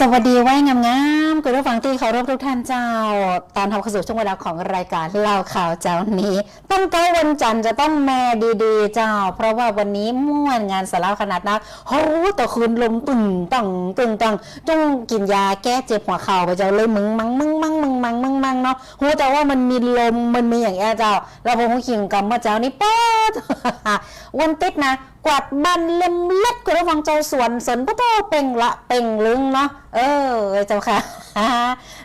สวัสดีไว้งามๆคุณผู้ฟังที่เคารพทุกท่านเจ้าตอนทำข้าสู่ช่วงเวลาของรายการเล่าข่าวเจ้านี้ต้องเก้วันจันทร์จะต้องแม่ดีๆ เจ้า เพราะว่าวันนี้ม่วนงานสาระขนาดนักโอ้ต่อคืนลมตึงตังตึงตังจงกินยาแก้เจ็บหัวเข่าไปเจ้าเลยมึงมังมึงมังมึงมังมึงมังเนาะโหแต่ว่ามันมีลมมันมีอย่างเงี้ยเจ้า แล้วผมก็ขิงกับเมื่อเจ้านี้ป๊อดวันติดนะ กวาดบันเล็มเล็ดคุณผู้ฟังเจ้าสวนสนพระโตเป่งละเป่งลึงเนาะเออเจ้าค่ะ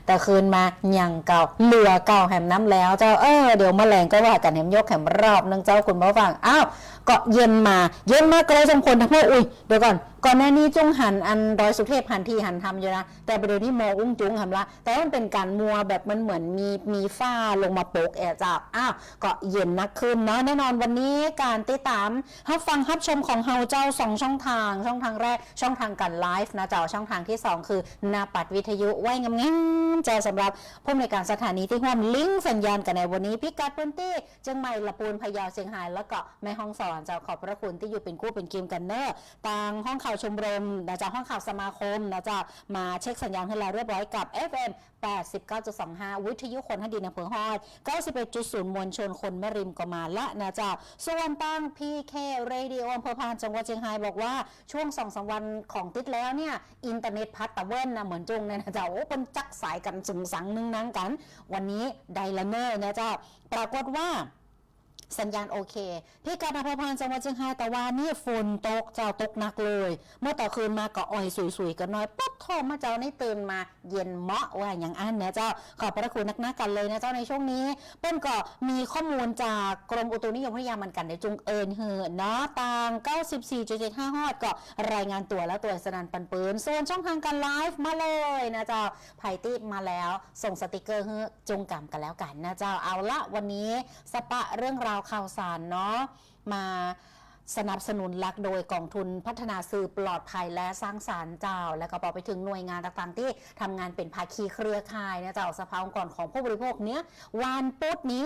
แต่คืนมายังเก่าเหลือเก่าแหมน้ำแล้วเจ้าเออเดี๋ยวมแมลงก็ว่ากันแหมยกแหมรอบนึงเจ้าคุณผู้ฟังอ้าวก็เย็นมาเย็นมาก็เลยสมควรทั้งพวกอุ้ยเดี๋ยวก่อนก่อนหน้านี้จุ้งหันอันดอยสุเทพหันทีหันทำอยู่นะแต่ประเดี๋ยวนี้มออุ้งจุ้งทำละแต่มันเป็นการมัวแบบมันเหมือนมีมีฝ้าลงมาโปกแอร์จับอ้าวก็เย็นนักขึ้นเนาะแน่นอนวันนี้การติดตามรับฟังรับชมของเฮาเจ้าสองช่องทาง ช่องทางแรกช่องทางการไลฟ์นะเจ้าช่องทางที่สองคือนาปัดวิทยุไว้งามๆเจ้าสำหรับผู้ในการสถานีที่ห่วมลิงก์สัญญาณกันในวันนี้พิกัดพื้นที่เชียงใหม่ละปูนพะเยาเชียงรายแล้วก็แม่ห้องสอนเจ้าขอบพระคุณที่อยู่เป็นคู่เป็นกีมกันเนอร์ตางห้องข่าวชมรมนะเจ้าห้องข่าวสมาคมนะจ้ามาเช็คสัญญาณให้แล้วเรียบร้อยกับ FM 89.25 วิทยุคนให้ดีในอำเภอฮอด91.0 มวลชนคนแม่ริมก็มาละนะเจ้าส่วนตั้ง PK Radio อำเภอพานจังหวัดเชียงรายบอกว่าช่วงสองสามวันของติดแล้วเนี่ยอินเทอร์เน็ตพัดตะเว้นนะเหมือนจงเนี่ยนะเจ้าโอ้เป็นจักสายกันสุงสังนึงนังกัน วันนี้ไดลเนอร์นะเจ้าปรากฏว่า สัญญาณโอเคที่การอภพานจังหวัดเชียงรายแต่ว่านี่ฝนตกเจ้าตกหนักเลย เมื่อต่อคืนมาก็อ่อยสุยๆกันน้อยปุ๊บโทรมาเจ้านี่ตื่นมาเย็นเหมาะว่าอย่างอันเนี่ยเจ้าขอบพระคุณนักนักๆกันเลยนะเจ้าในช่วงนี้เปิ้นก็มีข้อมูลจากกรมอุตุนิยมวิทยามันกันในจุงเอินเหือเนาะต่าง 94.75ฮอดก็รายงานตัวแล้วตัวสนันปันปืนส่วนช่องทางการไลฟ์มาเลยนะเจ้าไผ่ติดมาแล้วส่งสติกเกอร์เฮือจงกำกันแล้วกันนะเจ้าเอาละวันนี้สปะเรื่องราวข่าวสารเนาะมา สนับสนุนหลักโดยกองทุนพัฒนาสื่อปลอดภัยและสร้างสารรค์เจ้า แล้วก็บอกไปถึงหน่วยงานต่างๆ ที่ทำงานเป็นภาคีเครือข่ายนะเจ้าสภาองค์กรของผู้บริโภคเนี้ยวันพุธนี้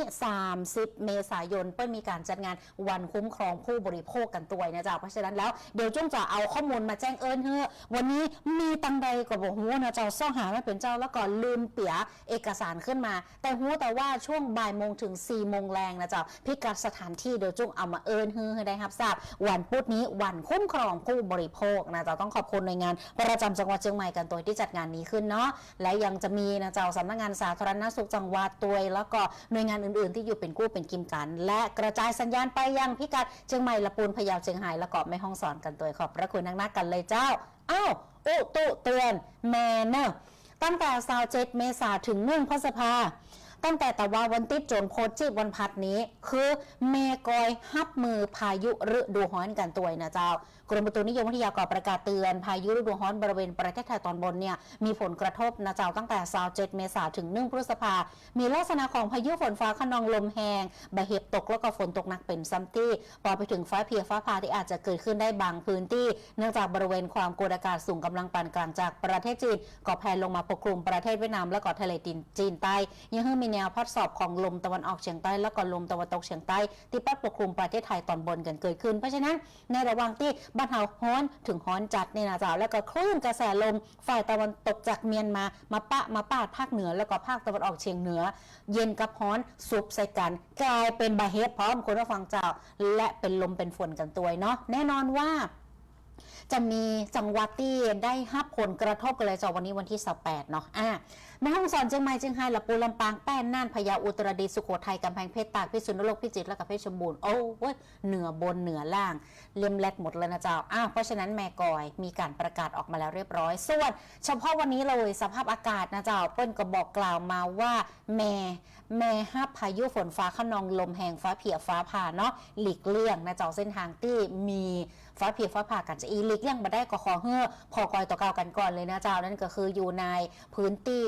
30 เมษายนเปิ้ลมีการจัดงานวันคุ้มครองผู้บริโภคกันตัวนะเจ้าเพราะฉะนั้นแล้วเดี๋ยวจุ้งจะเอาข้อมูลมาแจ้งเอิญเฮ้อวันนี้มีตังใดก็บอกหูนะเจ้าซ่อหาไม่เป็นเจ้าแล้วก็ลืมเปียเอกสารขึ้นมา แต่หูแต่ว่าช่วงบ่ายโมงถึง4ี่โมงแรงนะเจ้าพิกัดสถานที่เดี๋ยวจุ้งเอามาเอิญเฮ้อให้ได้รับทราบวันพุธนี้วันคุ้มครองผู้บริโภคนะเจ้าต้องขอบคุณหน่วยงาน ประจำจังหวัดเชียงใหม่กันตัวที่จัดงานนี้ขึ้นเนาะและยังจะมีนะเจ้าสำนักงานสาธารณสุขจังหวัดตัวแล้วก็หน่วยงานอื่นๆ ที่อยู่เป็นกู้เป็นกิมกัน และกระจายสัญญาณไปยังพิกัดเชียงใหม่ละปูนพะเยาเชียงรายแล้วก็แม่ห้องสอนกันตัวขอบพระคุณนักๆกันเลยเจ้าอ้าวอุตุเตือนแมนเนอร์ตั้งแต่27เมษาถึง1พฤษภา ตั้งแต่ตะว่าวันติดโจนโพสต์ชื่อวันพัดนี้ คือเมกอยฮับมือพายุฤดูฮ้อนกันตัวนะเจ้ากรมอุตุนิยมวิทยาก็ประกาศเตือน พายุฤดูฮ้อนบริเวณประเทศไทยตอนบนเนี่ยมีผลกระทบนะเจ้าตั้งแต่27เมษาถึง1พฤษภา มีลักษณะของพายุฝนฟ้าขนองลมแหงบะเห็บตกแล้วก็ฝนตกหนักเป็นซัมตี้พอไปถึงฟ้าเพียฟ้าผ่าที่อาจจะเกิดขึ้นได้บางพื้นที่ เนื่องจากบริเวณความกดอากาศสูงกำลังปานกลางจากประเทศจีนก็แผ่ลงมาปกคลุมประเทศเวียดนามแล้วก็ทะเลจีนใต้ยังเพิ่มมีแนวพัดสอบของลมตะวันออกเฉียงใต้แล้วก็ลมตะวันตกเฉียงใต้ที่พัดปกคลุมประเทศไทยตอนบนกันเกิดขึ้น เพราะฉะนั้นในระหว่างที่บ้านเฮาฮ้อนถึงฮ้อนจัดเนี่ยนะจ๊ะแล้วก็คลื่นกระแสลมฝ่ายตะวันตกจากเมียนมามาปะมาปาดภาคเหนือ แล้วก็ภาคตะวันออกเฉียงเหนือ เย็นกับฮ้อนซุบใส่กัน กลายเป็นบาเฮดพร้อมคนผู้ฟังเจ้า และเป็นลมเป็นฝนกันตัวเนาะแน่นอนว่าจะมีจังหวัดที่ได้รับผลกระทบกันเลยจาวันนี้วันที่28เนาะอะ แม่ห้องสอนเชียงใหม่เชียงรายลำปูนลำปางแป้นน่านพะเยาอุตรดิตถ์สุโขทัยกำแพงเพชรตากพิษณุโลกพิจิตรและก็เพชรบูรณ์โอ้เว้ยเหนือบนเหนือล่างเลียมแลดหมดเลยนะเจ้าอ้าวเพราะฉะนั้นแม่กอยมีการประกาศออกมาแล้วเรียบร้อย ส่วนเฉพาะวันนี้เลยสภาพอากาศนะเจ้าเปิ้ลก็บอกกล่าวมาว่าแม่แม่ฮับพายุฝนฟ้าขนองลมแหงฟ้าเผียฟ้าผ่าเนาะหลีกเลี่ยงนะเจ้าเส้นทางที่มีฟ้าเผียฟ้าผ่ากันจะอีหลีกเลี่ยงมาได้ก็ขอเฮ้อพอกอยต่อเก่ากันก่อนเลยนะเจ้านั่นก็คืออยู่ในพื้นที่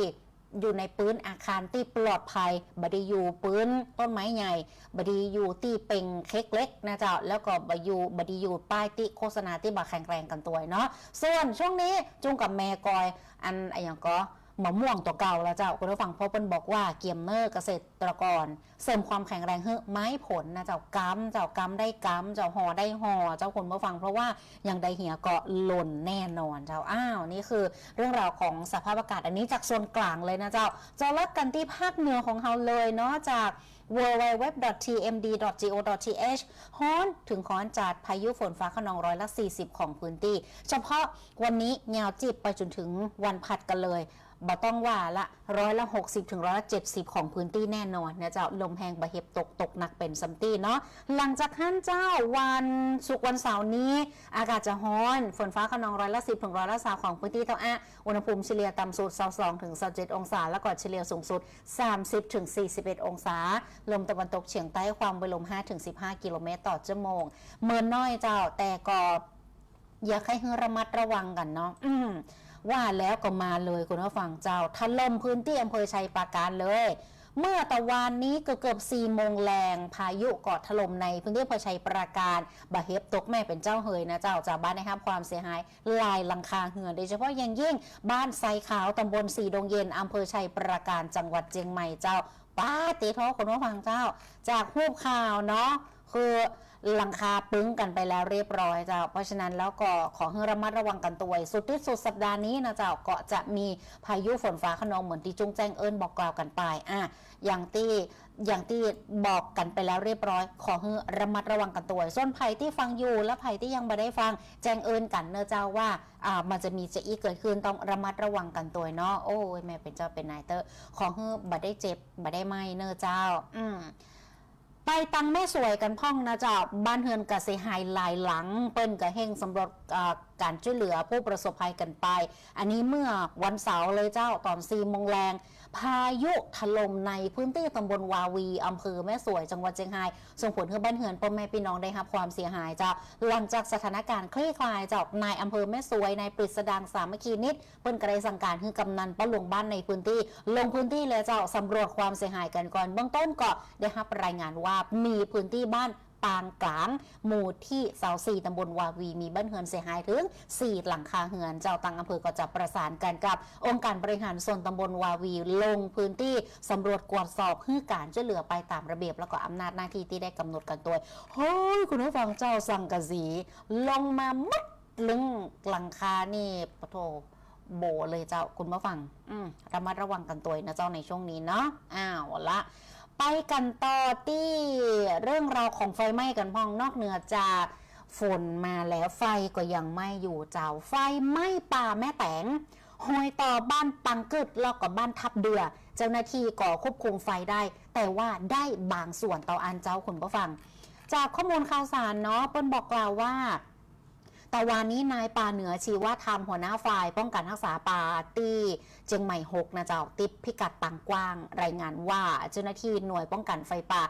อยู่ในปื้นอาคารที่ปลอดภัยบดีอยู่ปื้นต้นไม้ใหญ่บดีอยู่ที่เป็นเค้กเล็กนะเจ้าแล้วก็บอยู่บดีอยู่ป้ายที่โฆษณาที่บาแข็งแรงกันตัวเนาะส่วนช่วงนี้จุงกับแม่กอย อันอะไรอย่างก็ มะม่วงตัวเก่าแล้วเจ้าคุณผู้ฟังเพราะเปิ้นบอกว่าเกียมเนอร์เกษตรกร เสริมความแข็งแรงให้ไม้ผลนะเจ้ากำเจ้ากำได้กำเจ้าหอได้หอเจ้าคุณผู้ฟัง เพราะว่าอย่างใดเหียเก็หล่นแน่นอนเจ้าอ้าวนี่คือ เรื่องราวของสภาพอากาศอันนี้จากโซนกลางเลยนะเจ้าจะลักกันที่ภาคเหนือของเราเลยเนาะจาก www.tmd.go.th ฮ้อนถึงค้อนจัดพายุฝนฟ้าขนองร้อยละ 40 ของพื้นที่ เฉพาะวันนี้แนวจิบไปจนถึงวันพัดกันเลย บ่ต้องว่าละร้อยละ 60ถึงร้อยละ 70 ของพื้นที่แน่นอนนะเจ้าลมแหงบะเห็บตกตกหนักเป็นซัมตี้เนาะหลังจากขั้นเจ้าวันศุกวันเสาร์นี้ อากาศจะฮ้อนฝนฟ้าขนองร้อยละ 10ถึงร้อยละ3ของพื้นที่เท่าอะอุณหภูมิเฉลี่ยต่ำสุด22ถึง27องศา แล้วก็เฉลี่ยสูงสุด 30ถึง41 องศา ลมตะวันตกเฉียงใต้ความเร็วลม5ถึง15 กิโลเมตรต่อชั่วโมงเมินน้อยเจ้าแต่ก็อยากให้ระมัดระวังกันเนาะ ว่าแล้วก็มาเลยคุณผู้ฟังเจ้าถล่มพื้นที่อำเภอชัยปราการเลย เมื่อตะวันนี้เกือบ4โมงแรงพายุเกาะถล่มในพื้นที่อำเภอชัยปราการบะเฮบตกแม่เป็นเจ้าเฮยนะเจ้าจากบ้านนะครับความเสียหายลายหลังคาเหือนโดยเฉพาะอย่างยิ่งบ้านไซขาวตำบลสีดงเย็นอำเภอชัยปราการจังหวัดเชียงใหม่เจ้าป้าตีท้อคุณผู้ฟังเจ้า จากรูปข่าวเนาะคือ หลังคาปึ้งกันไปแล้วเรียบร้อยเจ้า เพราะฉะนั้นแล้วก็ขอให้ระมัดระวังกันตัวสุดที่สุดสัปดาห์นี้นะเจ้าก็จะมีพายุฝนฟ้าขนองเหมือนที่จุงแจ้งเอิญบอกกล่าวกันไปอะอย่างที่อย่างที่บอกกันไปแล้วเรียบร้อย ขอให้ระมัดระวังกันตัวส่วนภัยที่ฟังอยู่และภัยที่ยังไม่ได้ฟัง แจ้งเอิญกันเนอะเจ้าว่าอ่ามันจะมีจะอีเกิดขึ้นต้องระมัดระวังกันตัวเนาะโอ้ยแม่เป็นเจ้าเป็นนายเตอร์ขอให้บัได้เจ็บบัได้ไหมเนอะเจ้า อืม ไปตังแม่สวยกันพ่องนะเจ้าบ้านเฮือนกะเสียหายหลายหลัง เปิ้นกะเฮงสำรวจการช่วยเหลือผู้ประสบภัยกันไป อันนี้เมื่อวันเสาร์เลยเจ้าตอน4โมงแรง พายุถล่มในพื้นที่ตำบลวาวีอำเภอแม่สวยจังหวัดเชียงราย ส่งผลให้บ้านเฮือนพ่อแม่พี่น้องได้รับความเสียหายจ้าหลังจากสถานการณ์คลี่คลายเจ้านายอำเภอแม่สวยนายปริศดางสามัคคีนิดเปิ้นกระไดสั่งการให้กำนันป้าหลวงบ้านในพื้นที่ ลงพื้นที่เลยเจ้าสำรวจความเสียหายกันก่อนเบื้องต้นก็ได้รับรายงานว่ามีพื้นที่บ้าน ปางกลาง หมู่ที่เสาสี่ตำบลวาวีมีบ้านเฮือนเสียหายถึง 4 หลังคาเฮือน เจ้าตังอำเภอก็จะประสานกันกับองค์การบริหารส่วนตำบลวาวีลงพื้นที่สำรวจกวดสอบเพื่อการช่วยเหลือไปตามระเบียบแล้วก็อำนาจหน้าที่ที่ได้กำหนดกันตัวเฮ้ยคุณผู้ฟังเจ้าสังกะสี ลงมามัดลึงหลังคานี่ปะโถโบเลยเจ้าคุณผู้ฟัง อืมระมัดระวังกันตัวนะเจ้าในช่วงนี้เนาะอ้าวละ ไปกันต่อที่เรื่องราวของไฟไหม้กันพองนอกเหนือจากฝนมาแล้วไฟก็ยังไหม้อยู่เจ้าไฟไหม้ป่าแม่แตงหอยต่อบ้านปังกึดแล้วก็บ้านทับเดือ เจ้าหน้าที่ก็ควบคุมไฟได้ แต่ว่าได้บางส่วนต่ออันเจ้าคุณผู้ฟัง จากข้อมูลข่าวสารเนาะเปิ้ลบอกกล่าวว่าแต่วันนี้นายป่าเหนือชีว่าทำหัวหน้าฝ่าย ป้องกันรักษาป่าที่ เจียงใหม่หกนะเจ้า ติดพิกัดต่างกว้าง รายงานว่าเจ้าหน้าที่หน่วยป้องกันไฟป่า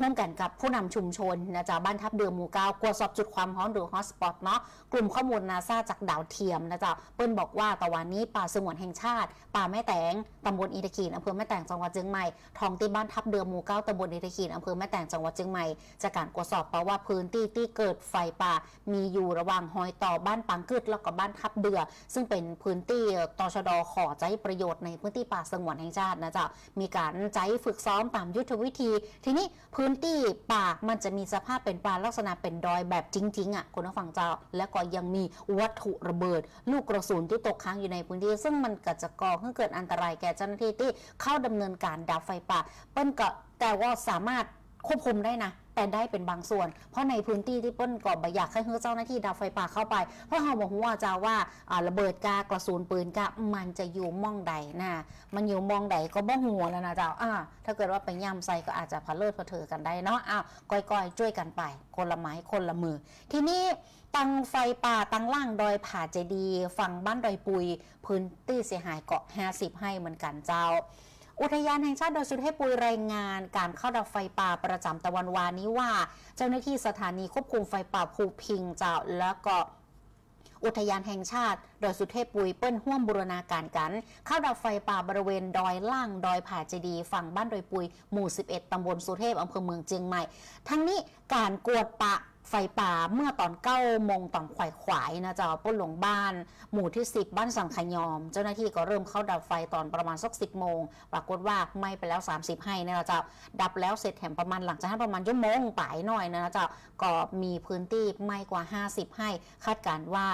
ร่วมกันกับผู้นำชุมชนนะจ๊ะบ้านทับเดือหมู่เก้ากวดสอบจุดความร้อนหรือฮอสปอตเนาะกลุ่มข้อมูลนาซาจากดาวเทียมนะจ๊ะเปิ้ลบอกว่าตะวันนี้ป่าสงวนแห่งชาติ ป่าแม่แตงตำบลอีตะขีนอำเภอแม่แตงจังหวัดเชียงใหม่ท้องที่บ้านทับเดือหมู่เก้าตำบลอีตะขีนอำเภอแม่แตงจังหวัดเชียงใหม่จากการตรวจสอบเพราะว่าพื้นที่ที่เกิดไฟป่า มีอยู่ระหว่างหอยต่อบ้านปังกึดแล้วก็บ้านทับเดือ ซึ่งเป็นพื้นที่ตชดขอใจประโยชน์ในพื้นที่ป่าสงวนแห่งชาตินะจ๊ะมีการใจฝึกซ้อมตามยุทธวิธี ทีนี้พืื้นที่ป่ามันจะมีสภาพเป็นป่าลักษณะเป็นดอยแบบจริงๆอะคุณผู้ฟังเจ้า และก็ยังมีวัตถุระเบิด ลูกกระสุนที่ตกค้างอยู่ในพื้นที่ ซึ่งมันก็จะก่อให้เกิดอันตรายแก่เจ้าหน้าที่ที่เข้าดำเนินการดับไฟป่าเปิ้ลก็แต่ว่าสามารถ ควบคุมได้นะ แต่ได้เป็นบางส่วน เพราะในพื้นที่ที่เปิ้ลก็บอยากให้เจ้าหน้าที่ดับไฟป่าเข้าไป เพราะเขาบอกว่าจะว่าอ่าระเบิดกากระสุนปืนกะมันจะอยู่ม่องใดนะมันอยู่ม่องใดก็บ้องหัวแล้วนะเจ้าอ่าถ้าเกิดว่าไปย่ำใส่ก็อาจจะพะเลิดพะเถอกันได้เนาะอ้าวก้อยๆช่วยกันไป คนละไม้คนละมือ ทีนี้ตังไฟป่าตังล่างดอยผาเจดีฝั่งบ้านดอยปุย พื้นที่เสียหายเกาะ 50 ให้เหมือนกันเจ้า อุทยานแห่งชาติดอยสุเทพปุยรายงาน การเข้าดับไฟป่าประจำตะวันวานี้ว่า เจ้าหน้าที่สถานีควบคุมไฟป่าภูพิงเจ้าแล้วก็อุทยานแห่งชาติดอยสุเทพปุยเปิ้ลห่วมบูรณาการกัน เข้าดับไฟป่าบริเวณดอยล่างดอยผาเจดี ฝั่งบ้านดอยปุย หมู่ 11 ตำบลสุเทพอำเภอเมืองเชียงใหม่ ทั้งนี้การกวดปะ ไฟป่าเมื่อตอนเก้าโมงตอนขวายขวายๆนะเจ้าป้นหลงบ้าน หมู่ที่ 10 บ้านสังขยอม เจ้าหน้าที่ก็เริ่มเข้าดับไฟตอนประมาณสักสิโมงปรากฏว่าไม้ไปแล้ว 30 ให้นะเจ้าดับแล้วเสร็จแถมประมาณหลังจากนั้นประมาณชั่วโมงป่ายหน่อยนะเจ้าก็มีพื้นที่ไม้กว่า 50 ให้คาดการณ์ว่า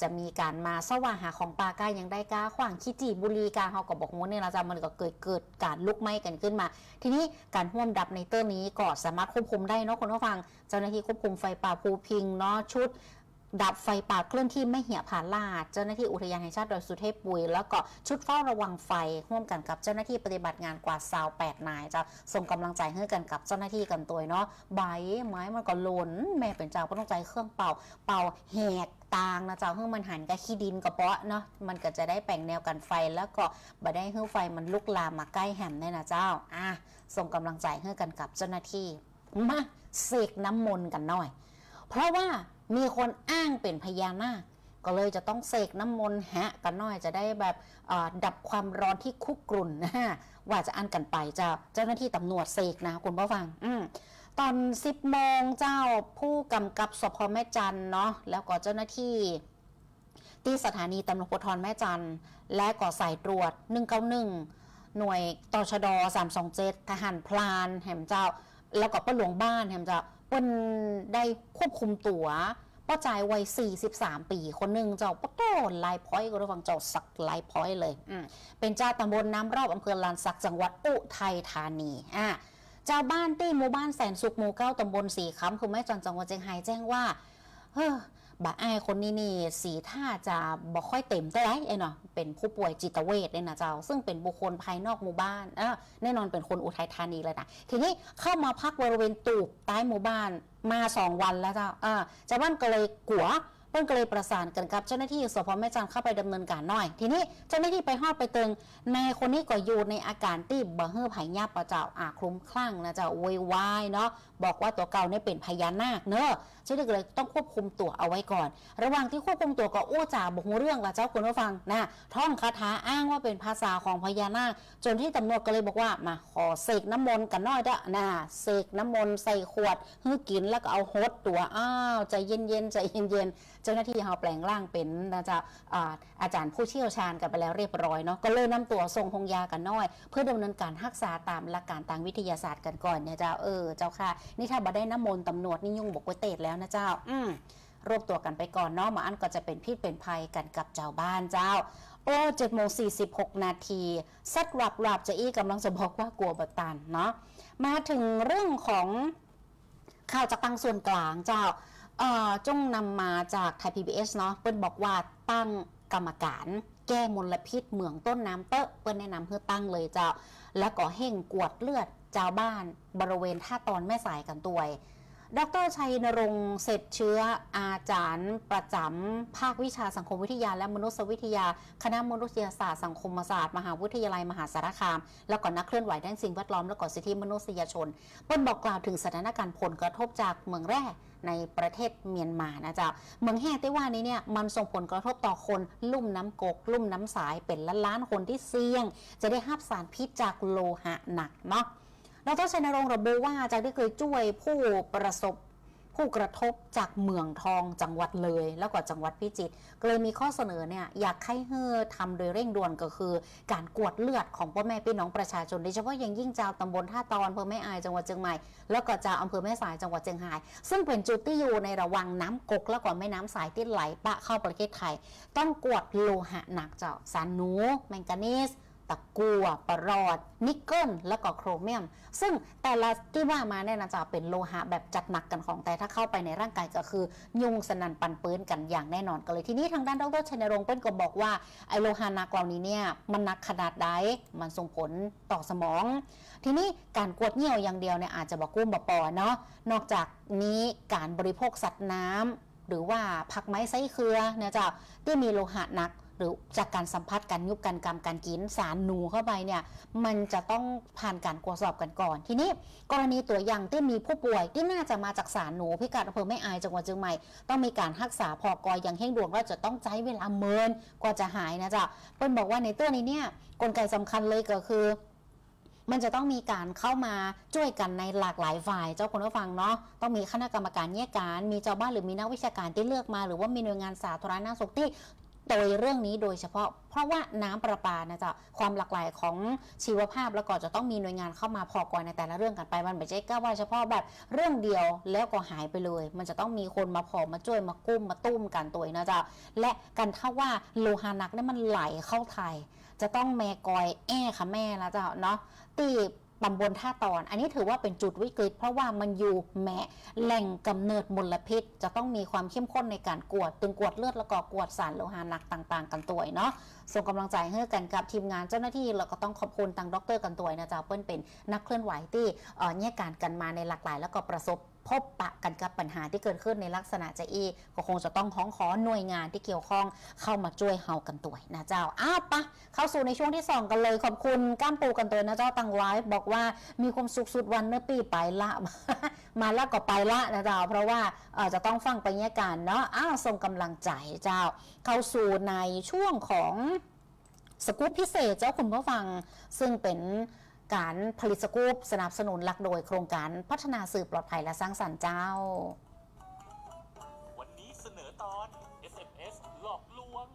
จะมีการมาสว่างหาของปลาก้ายังได้กล้าขวางขี้จีบุรีกาเขาก็บอกว่าเนี่ยนะเจ้ามันก็เกิดเกิดการลุกไหม้กันขึ้นมา ทีนี้การห่วมดับในเตอร์นี้ก็สามารถควบคุมได้เนาะคุณผู้ฟัง เจ้าหน้าที่ควบคุมไฟป่าภูพิงเนาะชุดดับไฟป่าเคลื่อนที่ไม่เหี่ยผาลาด เจ้าหน้าที่อุทยานแห่งชาติดอยสุเทพปุย แล้วก็ชุดเฝ้าระวังไฟร่วมกันกับเจ้าหน้าที่ปฏิบัติงานกว่าซาวแปดนายจะส่งกำลังใจให้กันกับเจ้าหน้าที่กันตัวเนาะใบไม้มันก็หล่นแม่เป็นเจ้าก็ต้องใจเครื่องเป่า เป่าแหกตางนะเจ้าเพื่อมันหันกับขี้ดินกระเปาะเนาะมันก็จะได้แป่งแนวกันไฟแล้วก็บ่ได้ให้ไฟมันลุกลามมาใกล้แหมเนี่ยนะเจ้าอะส่งกำลังใจให้กันกับเจ้าหน้าที่ มาเสกน้ำมนต์กันหน่อย เพราะว่ามีคนอ้างเป็นพญานาคก็เลยจะต้องเสกน้ำมนต์แฮะกันหน่อยจะได้แบบดับความร้อนที่คุกกรุ่นนะฮะว่าจะอันกันไปจะเจ้าหน้าที่ตำรวจเสกนะคุณผู้ฟังอืตอน10โมงเจ้าผู้กำกับสพแม่จันเนาะแล้วก็เจ้าหน้าที่ ที่สถานีตำรวจภูธรแม่จันและก่อสายตรวจ 191 หน่วยตชด 327 ทหารพลาน แหมเจ้า แล้วก็ป้าหลวงบ้านแหมจะเปิ้นได้ควบคุมตัวป้าจ่ายวัย 43 ปี คนหนึ่งเจ้าป้าต้นลายพ้อยก็ระวังเจ้าสักลายพ้อยเลยอืเป็นเจ้าตำบลน้ำรอบอำเภอลานสักจังหวัดอุทัยธานีอะเจ้าบ้านที่หมู่บ้านแสนสุขหมู่เก้าตำบลสีคำคือแม่จันจังหวัดเชียงไฮแจ้งว่าเฮ้อ บ่าอายคนนี้นี่สีท่าจะบ่ค่อยเต็มได้ไรไอ้เนาะเป็นผู้ป่วยจิตเวชเนี่ยนะเจ้า ซึ่งเป็นบุคคลภายนอกหมู่บ้านเออแน่นอนเป็นคนอุทัยธานีเลยนะทีนี้เข้ามาพักบริเวณตูบใต้หมู่บ้านมาสองวันแล้วเจ้าอ่าชาวบ้านก็เลยกลัวเพิ่นก็เลยประสานกันกับเจ้าหน้าที่สพแม่จันเข้าไปดำเนินการหน่อย ทีนี้เจ้าหน้าที่ไปฮอดไปเติงนายคนนี้ก็อยู่ในอาการที่บ่เฮือไผญาประเจ้าอาคลุ้มคลั่งนะเจ้าโวยวายเนาะ บอกว่าตัวเก่าเนี่ยเป็นพญานาคเนอะเจ้าหน้าที่เลยต้องควบคุมตัวเอาไว้ก่อน ระหว่างที่ควบคุมตัวก็โอ้จ่าบอกเรื่องละเจ้าคุณผู้ฟังนะท่องคาถาอ้างว่าเป็นภาษาของพญานาค จนที่ตำรวจก็เลยบอกว่ามาขอเสกน้ำมนต์กันน่อยเด้อนะเสกน้ำมนต์ใส่ขวดให้อกินแล้วก็เอาฮดตัวอ้าวใจเย็นๆใจเย็นๆเจ้าหน้าที่เขาแปลงร่างเป็นนะจ๊ะอาอาจารย์ผู้เชี่ยวชาญกันไปแล้วเรียบร้อยเนาะก็เลยนำตัวส่งพงยากันน้อย เพื่อดำเนินการรักษาตามหลักการทางวิทยาศาสตร์กันก่อนเนี่ยเจ้าเออเจ้าค่ะนี่ถ้าบ่ได้น้ำมนต์ตำรวจนี่ยุ่งบกไว้เตดแล้วนะเจ้า อืมรวบตัวกันไปก่อนเนาะหมาอันก็จะเป็นพิษเป็นภัยกันกับเจ้าบ้านเจ้า โอ้เจ็ดโมงสี่สิบหกนาทีสัดหลับหลับจะอี้กำลังจะบอกว่ากลัวบตันเนาะมาถึงเรื่องของข่าวจากตังส่วนกลางเจ้าเอ่อจงนำมาจากไทย PBS เนาะเปิ้นบอกว่าตั้งกรรมการแก้มลพิษเหมืองต้นน้ำเตอะเปิ้นแนะนำเพื่อตั้งเลยเจ้า และก่อเห่งกวดเลือดชาวบ้าน บริเวณท่าตอนแม่สายกันตัวย ดรชัยนรงค์เศรษฐเชื้ออาจารย์ประจำภาควิชาสังคมวิทยา และมนุษยวิทยา คณะมนุษยศาสตร์สังคมศาสตร์ มหาวิทยาลัยมหาสารคาม แล้วก็นักเคลื่อนไหวด้านสิ่งแวดล้อมและก็สิทธิมนุษยชนเปิ้นบอกกล่าวถึงสถานการณ์ผลกระทบจากเมืองแร่ในประเทศเมียนมานะจ๊ะเมืองแห่ที่ว่านี้เนี่ยมันส่งผลกระทบต่อคนลุ่มน้ำกก ลุ่มน้ำสายเป็นล้านล้านๆคนที่เสี่ยง จะได้รับสารพิษจากโลหะหนักเนาะ ดรชัยนรงค์ระบุว่าจากที่เคยช่วยผู้ประสบผู้กระทบจากเมืองทองจังหวัดเลย แล้วก็จังหวัดพิจิตรก็เลยมีข้อเสนอเนี่ยอยากให้เฮอทำโดยเร่งด่วนก็คือ การกวดเลือดของพ่อแม่พี่น้องประชาชนโดยเฉพาะอย่างยิ่งเจ้าตำบลท่าตอนอำเภอแม่อายจังหวัดเชียงใหม่แล้วก็จ้าอำเภอแม่สายจังหวัดเชียงราย ซึ่งเป็นจุดที่อยู่ในระวังน้ำกกแล้วก็แม่น้ำสายที่ไหลปะเข้าประเทศไทย ต้องกวดโลหะหนักเจ้าสารนูแมงกานีส ตะกัวปรอด นิกเกิล แล้วก็โครเมียม ซึ่งแต่ละที่ว่ามาเนี่ยนะจะเป็นโลหะแบบจัดหนักกันของแต่ถ้าเข้าไปในร่างกายก็คือ ยุงสนันปันปื้นกันอย่างแน่นอนกันเลยทีนี้ทางด้านดรชัยนรงค์เปิ้ลก็บอกว่าไอโลหะหนักเหล่านี้เนี่ยมันหนักขนาดใดมันส่งผลต่อสมอง ทีนี้การกวดเหี่ยวอย่างเดียวเนี่ยอาจจะบอกกุ้มบปอเนาะนอกจากนี้การบริโภคสัตว์น้ำหรือว่าผักไม้ไส้เครือเนี่ยจะที่มีโลหะหนัก หรือจากการสัมผัสการยุบการกำการกินสารหนูเข้าไปเนี่ยมันจะต้องผ่านการตรวจสอบกันก่อน ทีนี้กรณีตัวอย่างที่มีผู้ป่วยที่น่าจะมาจากสารหนูพิกัดอำเภอแม่อายจังหวัดเชียงใหม่ต้องมีการรักษาพอกออย่างเร่งด่วนว่าจะต้องใช้เวลาเมินกว่าจะหายนะจ๊ะเปิ้ลบอกว่าในตัวนี้เนี่ยกลไกสำคัญเลยก็คือมันจะต้องมีการเข้ามาช่วยกันในหลากหลายฝ่าย เจ้าคุณผู้ฟังเนาะต้องมีคณะกรรมการแยกการ มีเจ้าบ้านหรือมีนักวิชาการที่เลือกมา หรือว่ามีหน่วยงานสาธารณสุขที่ โดยเรื่องนี้โดยเฉพาะ เพราะว่าน้ำประปานะจ๊ะความหลากหลายของชีวภาพแล้วก็จะต้องมีหน่วยงานเข้ามาพอกรในแต่ละเรื่องกันไปมันไม่ใช่แค่ว่าเฉพาะแบบเรื่องเดียวแล้วก็หายไปเลย มันจะต้องมีคนมาพอมาช่วยมากุ้มมาตุ้มกันตัวนะจ๊ะและกันถ้าว่าโลหะหนักเนี่ยมันไหลเข้าไทย จะต้องแม่กอยแอ้ค่ะแม่แล้วจ้ะเนาะตี ตำบลท่าตอน อันนี้ถือว่าเป็นจุดวิกฤต เพราะว่ามันอยู่แม้แหล่งกำเนิดมลพิษ จะต้องมีความเข้มข้นในการกวดตึงกวดเลือดแล้วก็กวดสารโลหะหนักต่าง ๆ กันตัวเนาะส่งกำลังใจให้กันกับทีมงานเจ้าหน้าที่แล้วก็ต้องขอบคุณทางดรกันตัวนะจ๊ะเปิ้ลเป็นนักเคลื่อนไหวที่เอ่อแยการกันมาในหลากหลาย แล้วก็ประสบ พบปะกันกับปัญหาที่เกิดขึ้นในลักษณะจะอีก็คงจะต้องห้องขอหน่วยงานที่เกี่ยวข้องเข้ามาช่วยเฮากันตัวนะเจ้าอ้าวปะเข้าสู่ในช่วงที่ 2 กันเลย ขอบคุณก้ามปูกันตัวนะเจ้าตังไลฟ์บอกว่ามีความสุขสุดวันเมื่อปีไปละ มาละก็ไปละนะเจ้าเพราะว่าอ่อจะต้องฟังไปแยกกันเนาะอ้าวส่งกำลังใจเจ้า เข้าสู่ในช่วงของสกู๊ปพิเศษเจ้าคุณผู้ฟังซึ่งเป็น การผลิตสกู๊ปสนับสนุนหลักโดยโครงการพัฒนาสื่อปลอดภัยและสร้างสรรค์เจ้า วันนี้เสนอตอน SMS หลอกลวง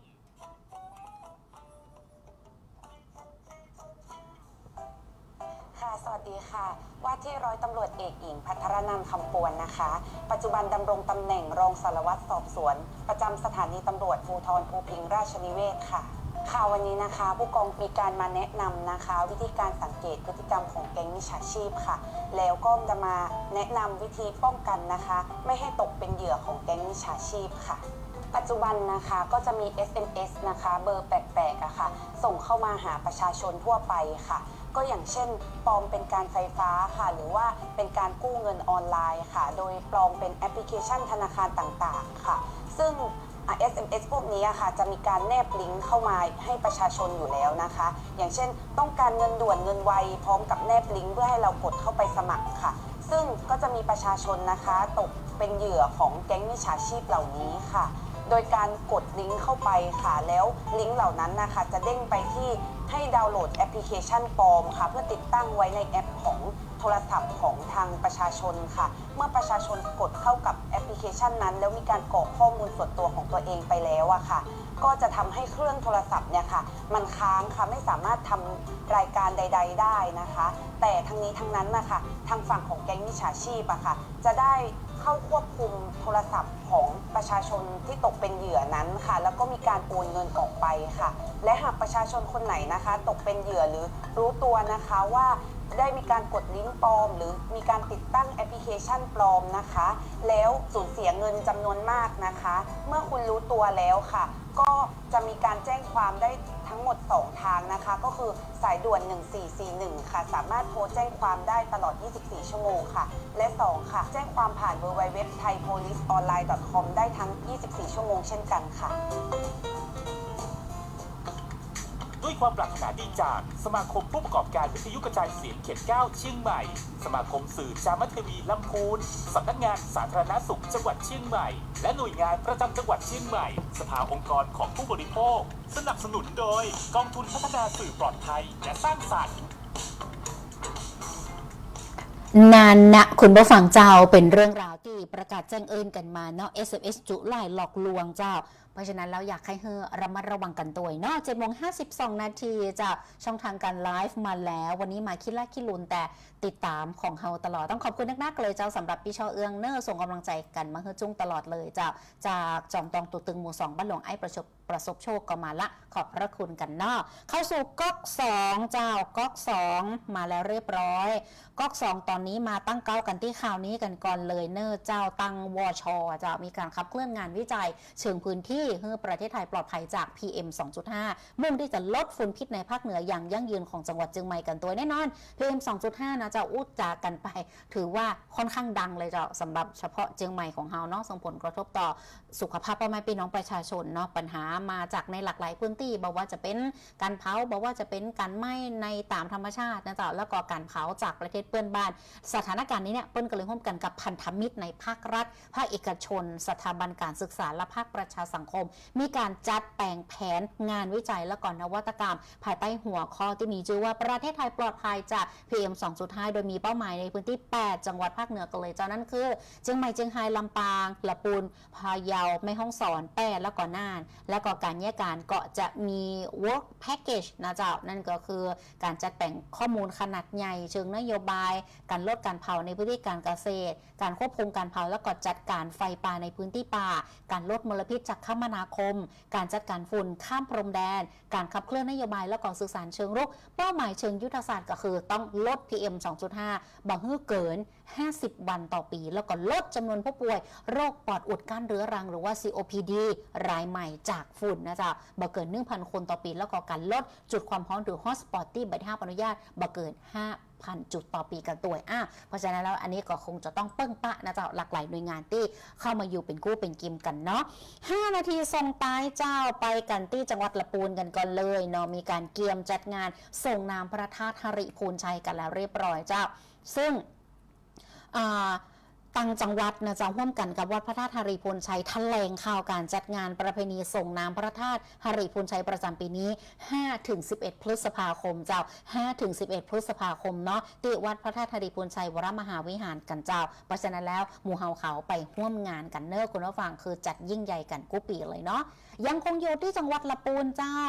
ค่ะ สวัสดีค่ะ ว่าที่ร้อยตำรวจเอกหญิงพัทรนันท์คำปวนนะคะ ปัจจุบันดำรงตำแหน่งรองสารวัตรสอบสวน ประจำสถานีตำรวจภูธรภูพิงราชนิเวศค่ะ ค่ะวันนี้นะคะผู้กองมีการมาแนะนำนะคะ วิธีการสังเกตพฤติกรรมของแก๊งมิจฉาชีพค่ะ แล้วก็จะมาแนะนำวิธีป้องกันนะคะ ไม่ให้ตกเป็นเหยื่อของแก๊งมิจฉาชีพค่ะ ปัจจุบันนะคะก็จะมี SMS นะคะเบอร์แปลกๆอะค่ะ ส่งเข้ามาหาประชาชนทั่วไปค่ะ ก็อย่างเช่นปลอมเป็นการไฟฟ้าค่ะ หรือว่าเป็นการกู้เงินออนไลน์ค่ะ โดยปลอมเป็นแอปพลิเคชันธนาคารต่างๆค่ะ ซึ่ง SMS พวกนี้อะค่ะจะมีการแนบลิงก์เข้ามาให้ประชาชนอยู่แล้วนะคะ อย่างเช่น ต้องการเงินด่วนเงินไวพร้อมกับแนบลิงก์เพื่อให้เรากดเข้าไปสมัครค่ะ ซึ่งก็จะมีประชาชนนะคะ ตกเป็นเหยื่อของแก๊งมิจฉาชีพเหล่านี้ค่ะ โดยการกดลิงก์เข้าไปค่ะ แล้วลิงก์เหล่านั้นนะคะจะเด้งไปที่ให้ดาวน์โหลดแอปพลิเคชันปลอมค่ะ เพื่อติดตั้งไว้ในแอปของ โทรศัพท์ของทางประชาชนค่ะ เมื่อประชาชนกดเข้ากับแอปพลิเคชันนั้น แล้วมีการกรอกข้อมูลส่วนตัวของตัวเองไปแล้วอะค่ะ ก็จะทำให้เครื่องโทรศัพท์เนี่ยค่ะ มันค้างค่ะไม่สามารถทำรายการใด ๆ ได้นะคะ แต่ทั้งนี้ทั้งนั้นนะคะทางฝั่งของแก๊งมิจฉาชีพอะค่ะ จะได้เข้าควบคุมโทรศัพท์ของประชาชนที่ตกเป็นเหยื่อนั้นค่ะ แล้วก็มีการโอนเงินออกไปค่ะ และหากประชาชนคนไหนนะคะ ตกเป็นเหยื่อหรือรู้ตัวนะคะว่า ได้มีการกดลิงก์ปลอม หรือมีการติดตั้งแอปพลิเคชันปลอมนะคะ แล้วสูญเสียเงินจำนวนมากนะคะ เมื่อคุณรู้ตัวแล้วค่ะ ก็จะมีการแจ้งความได้ทั้งหมด 2 ทางนะคะ ก็คือสายด่วน 1441 ค่ะ สามารถโทรแจ้งความได้ตลอด 24 ชั่วโมงค่ะ และ 2 ค่ะ แจ้งความผ่าน www thaipoliceonline.com ได้ทั้ง 24 ชั่วโมงเช่นกันค่ะ ด้วยความปรารถนาดีจากสมาคมผู้ประกอบการวิทยุกระจายเสียงเขตเก้าเชียงใหม่ สมาคมสื่อจามเทวีลำพูนสำนักงานสาธารณสุขจังหวัดเชียงใหม่ และหน่วยงานประจำจังหวัดเชียงใหม่ สภาองค์กรของผู้บริโภค สนับสนุนโดย กองทุนพัฒนาสื่อปลอดภัยและสร้างสรรค์นานนะคุณผู้ฟังเจ้าเป็นเรื่องราวที่ประกาศแจ้งเอิญกันมาเนาะ SMS จุไล่หลอกลวงเจ้า เพราะฉะนั้นเราอยากให้เฮอระมัดระวังกันตัวเนาะ7โมง52นาทีจ้าช่องทางการไลฟ์มาแล้ว วันนี้มาคิดละคิดลุนแต่ติดตามของเฮาตลอดต้องขอบคุณนักๆเลยเจ้าสำหรับพี่ชอเอืองเนอร์ส่งกำลังใจกันมาเฮอจุ้งตลอดเลยจ้าจากจอมตองตุตึงหมู่สองบ้านหลวงไอ้ประสบประสบโชคก็มาละขอบพระคุณกันเนาะเข้าสู่ก๊อกสองเจ้าก๊อกสองมาแล้วเรียบร้อยก๊อกสองตอนนี้มาตั้งเก้ากันที่ข่าวนี้กันก่อนเลยเนอร์เจ้าตั้งวชเจ้ามีการขับเคลื่อนงานวิจัยเชิงพื้นที่เพื่อประเทศไทยปลอดภัยจาก PM 2.5 มุ่งที่จะลดฝุ่นพิษในภาคเหนืออย่างยั่งยืนของจังหวัดเชียงใหม่กันตัวแน่นอน PM 2.5 นะจ้าอุดจากันไป ถือว่าค่อนข้างดังเลยเจ้าสำหรับเฉพาะเชียงใหม่ของเฮาเนาะส่งผลกระทบต่อสุขภาพพ่อแม่พี่น้องประชาชนเนาะปัญหามาจากในหลากหลายพื้นที่บอกว่าจะเป็นการเผาบอกว่าจะเป็นการไหม้ในตามธรรมชาตินะจ๊ะแล้วก็การเผาจากประเทศเพื่อนบ้าน สถานการณ์นี้เนี่ยเปิ้ลก็เลยร่วมกันกับพันธมิตรในภาครัฐ ภาคเอกชน สถาบันการศึกษาและภาคประชาสังคมมีการจัดแปลงแผนงานวิจัยและก่อนนวัตกรรม ภายใต้หัวข้อที่มีชื่อว่าประเทศไทยปลอดภัยจาก PM 2.5 โดยมีเป้าหมายในพื้นที่ 8 จังหวัดภาคเหนือกันเลยเจ้านั่นคือเชียงใหม่เชียงรายลำปางละปูนพะเยาแม่ฮ่องสอนแปดแล้วก็น่าน แล้วก็การแยกการก็จะมี work package นะเจ้านั่นก็คือการจัดแต่งข้อมูลขนาดใหญ่เชิงนโยบาย การลดการเผาในพื้นที่การเกษตร การควบคุมการเผาแล้วก็จัดการไฟป่าในพื้นที่ป่า การลดมลพิษจากคมนาคม การจัดการฝุ่นข้ามพรมแดน การขับเคลื่อนนโยบายและก่อสื่อสารเชิงรุก เป้าหมายเชิงยุทธศาสตร์ก็คือต้องลด PM 2.5บังฮือเกิน50 วันต่อปี แล้วก็ลดจำนวนผู้ป่วย โรคปอดอุดกั้นเรื้อรังหรือว่า COPD รายใหม่จากฝุ่นนะจ๊ะบ่เกิน 1,000 คนต่อปี แล้วก็การลดจุดความร้อนหรือ hotspot ที่ใบห้าอนุญาตบ่เกิน5,000จุดต่อปีกันตัวอะเพราะฉะนั้นแล้วอันนี้ก็คงจะต้องเปิ้งปะนะจ๊ะหลากหลายหน่วยงานที่เข้ามาอยู่เป็นกู้เป็นกิมกันเนาะ5นาทีส่งตายเจ้าไปกันที่จังหวัดละปูนกันก่อนเลยเนาะมีการเกียมจัดงานส่งนามพระธาตุหริพูนชัยกันแล้วเรียบร้อยเจ้า ซึ่ง อ่าตังจังหวัดนะจะร่วมกันกับวัดพระธาตุหริพูนชัยแถลงข่าวการจัดงานประเพณีส่งน้ำพระธาตุหริพูนชัยประจำปีนี้ 5-11 พฤษภาคมเจ้า 5-11 พฤษภาคมเนาะที่วัดพระธาตุหริพูนชัยวรมหาวิหารกันเจ้า เพราะฉะนั้นแล้วหมู่เฮาเขาไปร่วมงานกันเนอร์คุณผู้ฟังคือจัดยิ่งใหญ่กันกุปีเลยเนาะยังคงอยู่ที่จังหวัดละปูนเจ้า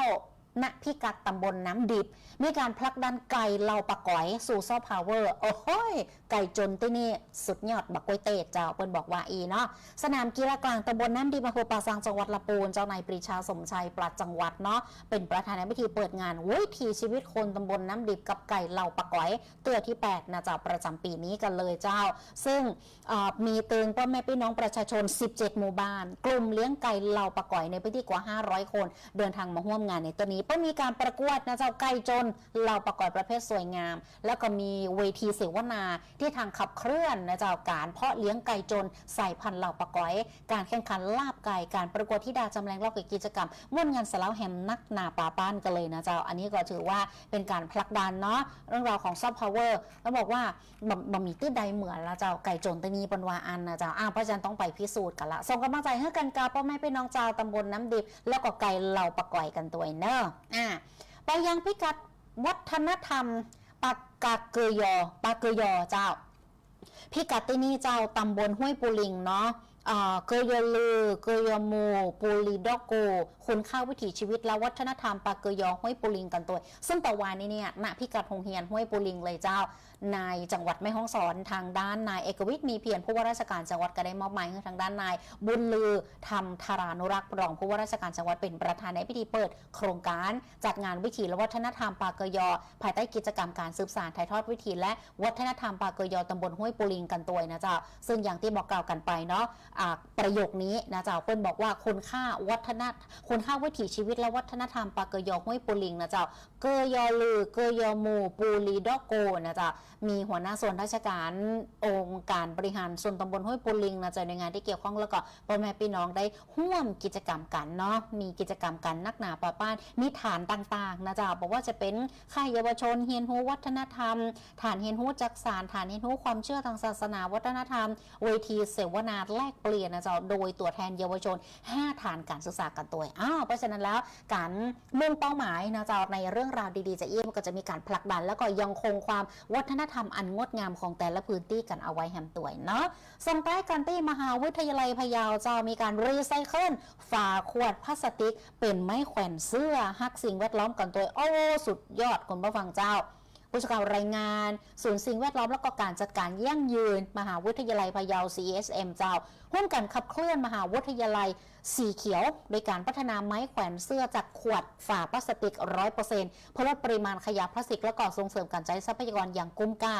ณพิกัดตำบลน้ำดิบ มีการผลักดันไก่เหล่าปะก๋อย สู่ซอฟต์พาวเวอร์ โอ้โหยไก่จนที่นี่ สุดยอดบักกวยเตดเจ้าเปิ้นบอกว่าอีเนาะสนามกีฬากลางตำบลน้ำดิบอำเภอปาซังจังหวัดละปูน เจ้านายปรีชาสมชัยปลัดจังหวัดเนาะเป็นประธานในพิธีเปิดงานวิถีชีวิตคนตำบลน้ำดิบกับไก่เหล่าปะก๋อย เตือที่8นะเจ้าประจำปีนี้กันเลยเจ้า ซึ่งมีเตือนพ่อแม่พี่น้องประชาชน 17 หมู่บ้าน กลุ่มเลี้ยงไก่เหล่าปะก๋อยในพื้นที่กว่า 500 คน เดินทางมาร่วมงานในตัวนี้ก็มีการประกวดนะเจ้าไก่จนเหล่าประกอยประเภทสวยงาม แล้วก็มีเวทีเสวนาที่ทางขับเคลื่อนนะเจ้าการเพาะเลี้ยงไก่จนใสายพันเหล่าประกอย การแข่งขันลาบไก่การประกวดที่ดาจำแรงเล่าเกี่ยวกิจกรรมม่วนงานสลาวแฮมนักนาป่าป้านกันเลยนะเจ้าอันนี้ก็ถือว่าเป็นการผลักดันเนาะเรื่องราวของซอฟต์พาวเวอร์แล้วบอกว่าบะบะมีตื้อใดเหมือนละเจ้าไก่จนตวนีปนวาอันนะเจ้าอ้าวพราะฉะนั้นต้องไปพิสูจน์กันละส่งกำลังใจให้กันกาพ่อแม่พี่น้องเจ้าตำบลน้ำดิบ แล้วก็ไก่เหล่าปะก๋อยกันตัวเนอะอ่าไปยังพิกัดวัฒนธรรมปากกาเกยอปากเกยอเจ้า พิกัดที่นี่เจ้าตำบลห้วยปูลิงเนาะเกยอลือ เกยอมู ปูลีดอกโก คุณค่าวิถีชีวิตและวัฒนธรรมปากเกยอห้วยปูลิงกันตัว ซึ่งต่อวานนี้เนี่ยณพิกัดโรงเรียนห้วยปูลิงเลยเจ้านายจังหวัดแม่ฮ่องสอนทางด้านนายเอกวิทย์มีเพียรผู้ว่าราชการจังหวัดก็ได้มอบหมายให้ทางด้านนายบุญลือทำธารานุรักษ์รองผู้ว่าราชการจังหวัดเป็นประธานในพิธีเปิด โครงการจัดงานวิถีและวัฒนธรรมปากเกยอ ภายใต้กิจกรรมการสืบสานถ่ายทอดวิถีและวัฒนธรรมปากเกยอตำบลห้วยปูลิงกันตัวนะเจ้า ซึ่งอย่างที่บอกกล่าวกันไปเนาะอ่าประโยคนี้นะเจ้าเปิ้นบอกว่าคุณค่าวัฒนคุณค่าวิถีชีวิตและวัฒนธรรมปากเกยอห้วยปูลิงนะเจ้าเกยอลือเกยอมูปูลีดอกโกนะจ้ามีหัวหน้าส่วนราชการองค์การบริหารส่วนตำบลห้วยปูลิงนะจ้าในงานที่เกี่ยวข้องแล้วก็พ่อแม่พี่น้องได้ร่วมกิจกรรมกันเนาะมีกิจกรรมกันนักหนาป่าป้านมีฐานต่างๆนะจ้าบอกว่าจะเป็นค่ายเยาวชนเฮียนฮู้วัฒนธรรม ฐานเฮียนฮู้จักสารฐานเฮียนฮู้ความเชื่อทางศาสนาวัฒนธรรม เวทีเสวนาแลกเปลี่ยนนะจ้าโดยตัวแทนเยาวชน 5 ฐานการศึกษากันตัวอ้าวเพราะฉะนั้นแล้วการมุ่งเป้าหมายนะจ้าในเรื่องราวดีๆจะเอี่ยมก็จะมีการผลักดัน แล้วก็ยังคงความวัฒนธรรมอันงดงามของแต่ละพื้นที่กันเอาไว้แฮมตัวเนาะส่งใต้กันที่มหาวิทยาลัยพะเยาเจ้ามีการรีไซเคิลฝาขวดพลาสติก เป็นไม้แขวนเสื้อฮักสิ่งแวดล้อมกันตัวโอ้สุดยอดคุณผู้ฟังเจ้า ผู้สื่อข่าวรายงาน ศูนย์สิ่งแวดล้อมและก็การจัดการยั่งยืน มหาวิทยาลัยพะเยา CSM เจ้าร่วมกันขับเคลื่อนมหาวิทยาลัยสีเขียว โดยการพัฒนาไม้แขวนเสื้อจากขวดฝาพลาสติก 100%เพื่อลดปริมาณขยะพลาสติกและก็ส่งเสริมการใช้ทรัพยากรอย่างกุ้มก่า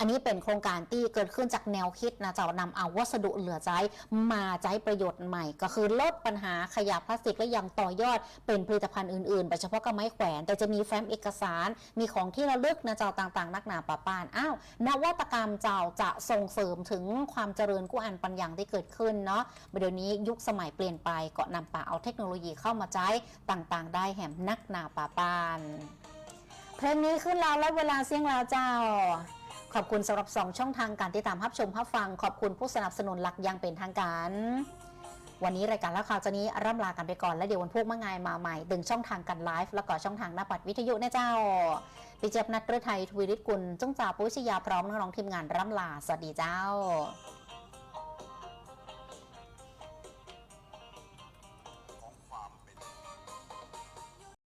อันนี้เป็นโครงการที่เกิดขึ้นจากแนวคิดนะเจ้านำเอาวัสดุเหลือใช้มาใช้ประโยชน์ใหม่ ก็คือลดปัญหาขยะพลาสติกและยังต่อยอดเป็นผลิตภัณฑ์อื่นๆโดยเฉพาะกับไม้แขวน แต่จะมีแฟ้มเอกสารมีของที่ระลึกนะเจ้าต่างๆ นักหนาป่าปานอ้าวนวัตกรรมเจ้าจะส่งเสริมถึงความเจริญกู้อันปัญญางที่เกิดขึ้นเนาะเดี๋ยวนี้ยุคสมัยเปลี่ยนไปก็นำป่าเอาเทคโนโลยีเข้ามาใช้ต่างๆ ได้แหมนักหนาป่าปานเพลงนี้ขึ้นแล้วและเวลาเสียงแล้วเจ้า ขอบคุณสำหรับ 2 ช่องทางการติดตามรับชมรับฟัง ขอบคุณผู้สนับสนุนหลักอยังเป็นทางการ วันนี้รายการละข่าวจะนี้ร่ำลากันไปก่อน แล้วเดี๋ยววันพุธมะงไงมาใหม่ดึงช่องทางกันไลฟ์แล้วก็ช่องทางหน้าปัดวิทยุนะเจ้าปิเจ็บนัดเรือไทยทวีริศกุลจงจ่าปุ้ยชยาพร้อมน้องๆทีมงานร่ำลาสวัสดีเจ้า